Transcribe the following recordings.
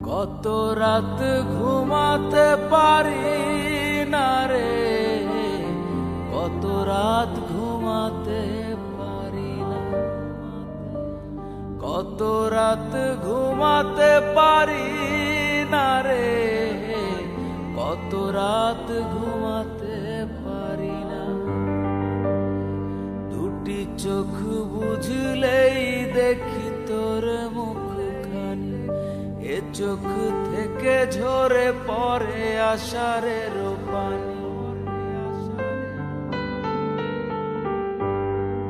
কত রাত ঘুমাতে পারি না রে? কত রাত ঘুমাতে পারি না? কত রাত ঘুমাতে পারি না রে? কত রাত ঘুমাতে পারি না? দুটি চোখ বুঝলেই দেখি চোখ থেকে ঝরে পড়ে আষাঢ়ের পানি।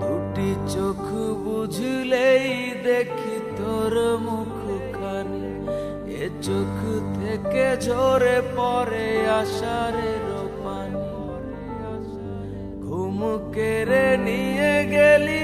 দুটি চোখ বুঝলেই দেখি তোর মুখখানি। এ চোখ থেকে ঝরে পড়ে আষাঢ়ের পানি। ঘুম কেড়ে নিয়ে গেলি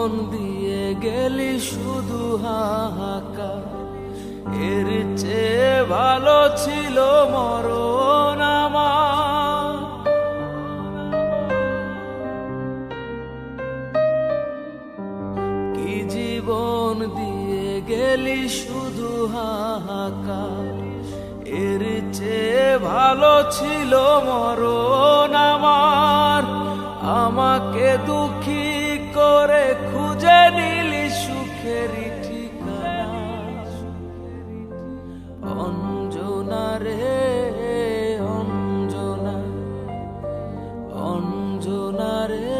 জীবন দিয়ে গেলি শুধু হাহাকার। এর চেয়ে ভালো ছিল মরণ আমার। কি জীবন দিয়ে গেলি শুধু হাহাকার? এর চেয়ে ভালো ছিল মরণ আমাকে দুঃখী করে খুঁজে নিলি সুখের ঠিকানা। অঞ্জনা রে অঞ্জনা অঞ্জনা রে।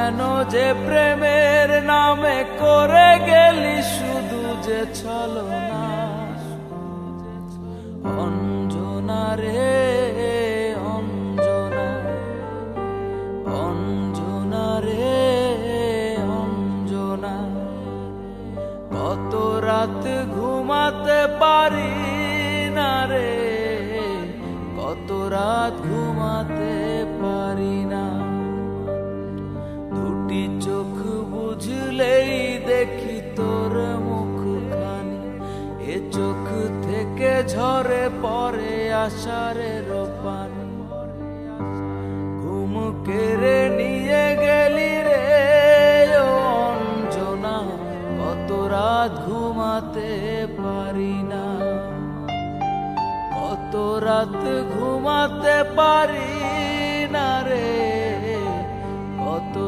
কেন যে প্রেমের নামে করে গেলি শুধু যে ছলো না অঞ্জনা রে, অঞ্জনা। অঞ্জনা রে, অঞ্জনা। কত রাত ঘুমাতে পারি দুটি চোখ বুঝলেই দেখি তোর মুখ মুখখানি। এ চোখ থেকে ঝরে পড়ে আষাঢ়ের পানি। ঘুম কেড়ে নিয়ে গেলি রে অঞ্জনা। কত রাত ঘুমাতে পারি না। কত রাত ঘুমাতে পারি না রে।